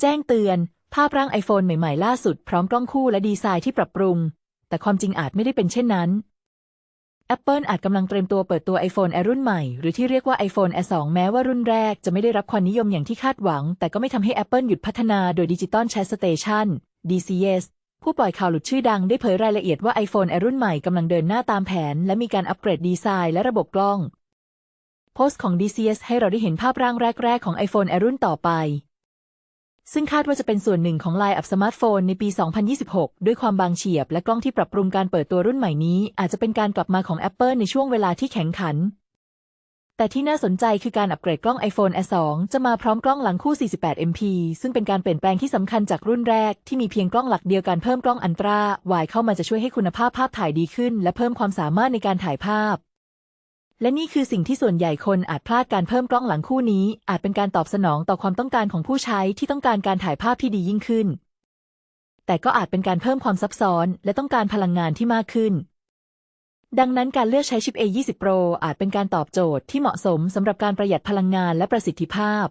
แจ้งเตือน ภาพร่าง iPhone ใหม่ๆ ล่าสุดพร้อมกล้องคู่และดีไซน์ที่ปรับปรุง แต่ความจริงอาจไม่ได้เป็นเช่นนั้น Apple อาจกำลังเตรียมตัวเปิดตัว iPhone Air รุ่นใหม่ หรือที่เรียกว่า iPhone Air 2 แม้ว่ารุ่นแรกจะไม่ได้รับความนิยมอย่างที่คาดหวัง แต่ก็ไม่ทำให้ Apple หยุดพัฒนาโดย Digital Chat Station DCS ผู้ปล่อยข่าวหลุดชื่อดังได้เผยรายละเอียดว่า iPhone Air รุ่นใหม่กำลังเดินหน้าตามแผน และมีการอัปเกรดดีไซน์และระบบกล้อง โพสต์ของ DCS ให้เราได้เห็นภาพร่างแรก ๆ ของ iPhone Air รุ่นต่อไป ซึ่งคาดว่าจะเป็นส่วนหนึ่งของไลน์อัพสมาร์ทโฟนในปี 2026 ด้วยความบางเฉียบและกล้องที่ปรับปรุงการเปิดตัวรุ่นใหม่นี้ อาจจะเป็นการกลับมาของ Apple ในช่วงเวลาที่แข็งขัน แต่ที่น่าสนใจคือการอัปเกรดกล้อง iPhone Air 2จะมาพร้อมกล้องหลังคู่ 48 MP ซึ่งเป็นการเปลี่ยนแปลงที่สำคัญจากรุ่นแรก ที่มีเพียงกล้องหลักเดียวกันเพิ่มกล้องอัลตราไวเข้ามาจะช่วยให้คุณภาพภาพถ่ายดีขึ้น และเพิ่มความสามารถในการถ่ายภาพ และนี่คือสิ่งที่ส่วนใหญ่คนอาจพลาดการเพิ่มกล้องหลังคู่นี้ อาจเป็นการตอบสนองต่อความต้องการของผู้ใช้ที่ต้องการการถ่ายภาพที่ดียิ่งขึ้น แต่ก็อาจเป็นการเพิ่มความซับซ้อน และต้องการพลังงานที่มากขึ้น ดังนั้นการเลือกใช้ชิป A20 Pro อาจเป็นการตอบโจทย์ที่เหมาะสมสำหรับการประหยัดพลังงานและประสิทธิภาพ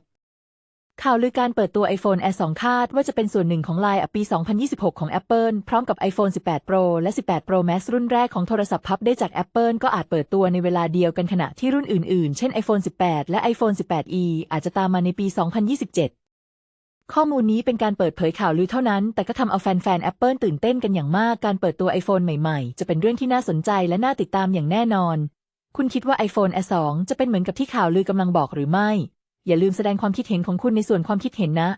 ข่าวลือการเปิดตัว iPhone Air 2 คาดว่าจะเป็นส่วนหนึ่งของไลน์อปี 2026 ของ Apple พร้อมกับ iPhone 18 Pro และ 18 Pro Max รุ่นแรกของโทรศัพท์พับได้จาก Apple ก็อาจเปิดตัวในเวลาเดียวกันขณะที่รุ่นอื่นๆ เช่น iPhone 18 และ iPhone 18e อาจจะตามมาในปี 2027 ข้อมูลนี้เป็นการเปิดเผยข่าวลือเท่านั้น แต่ก็ทำเอาแฟนๆ Apple ตื่นเต้นกันอย่างมาก การเปิดตัว iPhone ใหม่ๆ จะเป็นเรื่องที่น่าสนใจและน่าติดตามอย่างแน่นอน คุณคิดว่า iPhone Air 2 จะเป็นเหมือนกับที่ข่าวลือกำลังบอกหรือไม่ อย่าลืมแสดงความคิดเห็นของคุณในส่วนความคิดเห็นนะ